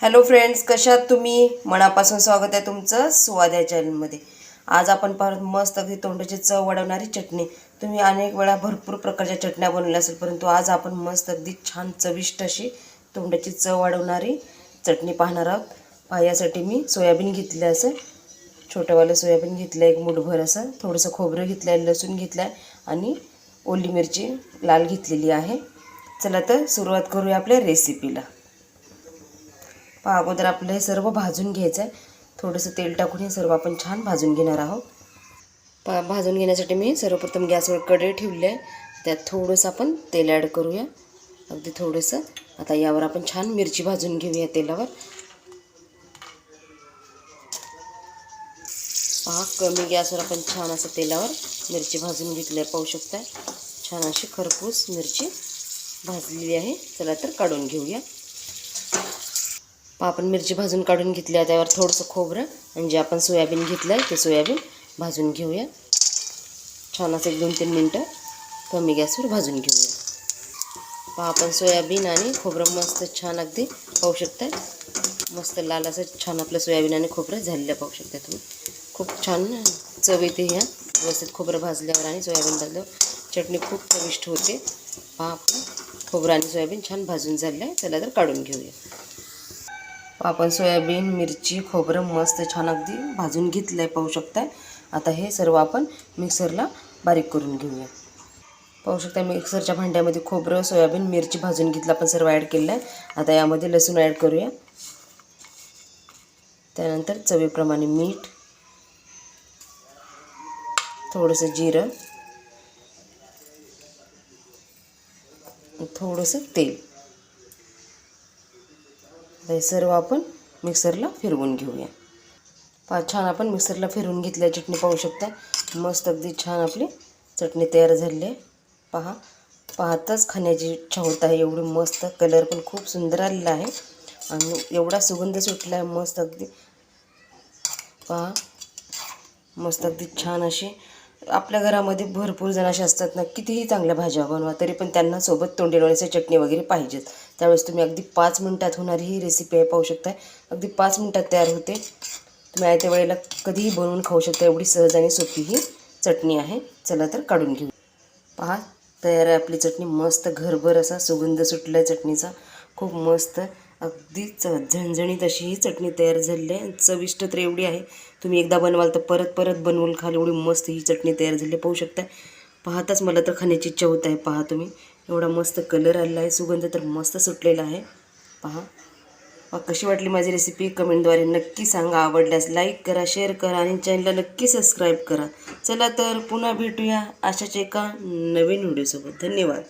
Hello friends कशात तुम्ही? मनापासून स्वागत आहे तुमचं स्वाद चॅनलमध्ये आज आपण परत मस्त अगदी तोंडाची चव वाढवणारी चटणी. तुम्ही अनेक वेळा भरपूर प्रकारच्या चटण्या बनवल्या असेल परंतु आज आपण मस्त अगदी छान चविष्ट अशी तोंडाची चव वाढवणारी चटणी पाहणार आहोत. पहा मी सोयाबीन घेतलं असं छोटंवालं सोयाबीन घेतलं एक मुठभर असं. थोडंसं खोबरं घेतलं आहे लसूण घेतलं आहे आणि ओली मिरची लाल घेतलेली आहे. चला तर सुरुवात करूया आपल्या रेसिपीला अगोदर आपलं हे सर्व भाजून घ्यायचं आहे थोडंसं तेल टाकून हे सर्व आपण छान भाजून घेणार आहोत. पा भाजून घेण्यासाठी मी सर्वप्रथम गॅसवर कढई ठेवली आहे त्यात थोडंसं आपण तेल ॲड करूया. अगदी थोडंसं. आता यावर आपण छान मिरची भाजून घेऊया तेलावर. पहा कमी गॅसवर आपण छान असं तेलावर मिरची भाजून घेतली आहे पाहू शकता छान अशी खरपूस मिरची भाजलेली आहे. चला तर काढून घेऊया. आपण मिरची भाजून काढून घेतली आहे त्यावर थोडंसं खोबरं आणि जे आपण सोयाबीन घेतलं आहे ते सोयाबीन भाजून घेऊया. छान असं एक दोन तीन मिनटं कमी गॅसवर भाजून घेऊया. पहा आपण सोयाबीन आणि खोबरं मस्त छान अगदी पाहू शकताय. मस्त लाल असं छान आपलं सोयाबीन आणि खोबरं झालेलं पाहू शकता तुम्ही. खूप छान चव येते ह्या व्यवस्थित खोबरं भाजल्यावर आणि सोयाबीन भाजल्यावर चटणी खूप चविष्ट होते. पहा आपण खोबरं आणि सोयाबीन छान भाजून झालेलं आहे. चला तर काढून घेऊया. आपण सोयाबीन मिरची खोबरं मस्त छान अगदी भाजून घेतलं आहे पाहू शकताय. आता हे सर्व आपण मिक्सरला बारीक करून घेऊया. पाहू शकता मिक्सरच्या भांड्यामध्ये खोबरं सोयाबीन मिरची भाजून घेतलं आपण सर्व ॲड केलं आहे आता यामध्ये लसूण ॲड करूया. त्यानंतर चवीप्रमाणे मीठ थोडंसं जिरं थोडंसं तेल. हे सर्व आपण मिक्सरला फिरवून घेऊया. पा छान आपण मिक्सरला फिरवून घेतल्या चटणी पाहू शकता. मस्त अगदी छान आपली चटणी तयार झाली आहे. पहा पाहताच खाण्याची इच्छा होत आहे. एवढी मस्त कलर पण खूप सुंदर आलेला आहे. आणि एवढा सुगंध सुटला आहे मस्त अगदी. पहा मस्त अगदी छान अशी आपल्या घरामध्ये भरपूर जण असे असतात ना कितीही चांगल्या भाज्या बनवा तरी पण त्यांना सोबत तोंडी लोण्याची चटणी वगैरे पाहिजेत. त्यावेळेस तुम्ही अगदी पाच मिनटात होणारी ही रेसिपी आहे पाहू शकताय. अगदी पाच मिनटात तयार होते. तुम्ही आयत्या वेळेला कधीही बनवून खाऊ शकता एवढी सहज आणि सोपी ही चटणी आहे. चला तर काढून घेऊ. पहा तयार आहे आपली चटणी. मस्त घरभर असा सुगंध सुटला आहे चटणीचा. खूप मस्त अगदीच झणझणीत अशी ही चटणी तयार झालेली आहे. चविष्ट तर एवढी आहे. तुम्ही एकदा बनवाल तर परत परत बनवून खाल. एवढी मस्त ही चटणी तयार झाली. आहे पाहू शकता. पाहताच मला तर खाण्याची इच्छा होत आहे. पहा तुम्ही. एवढा मस्त कलर आलेला आहे. सुगंध तर मस्त सुटलेला आहे. पहा. पहा कशी वाटली माझी रेसिपी कमेंटद्वारे नक्की सांगा. आवडल्यास लाईक करा शेअर करा आणि चॅनलला नक्की सबस्क्राईब करा. चला तर पुन्हा भेटूया अशाच एका नवीन व्हिडिओसोबत धन्यवाद.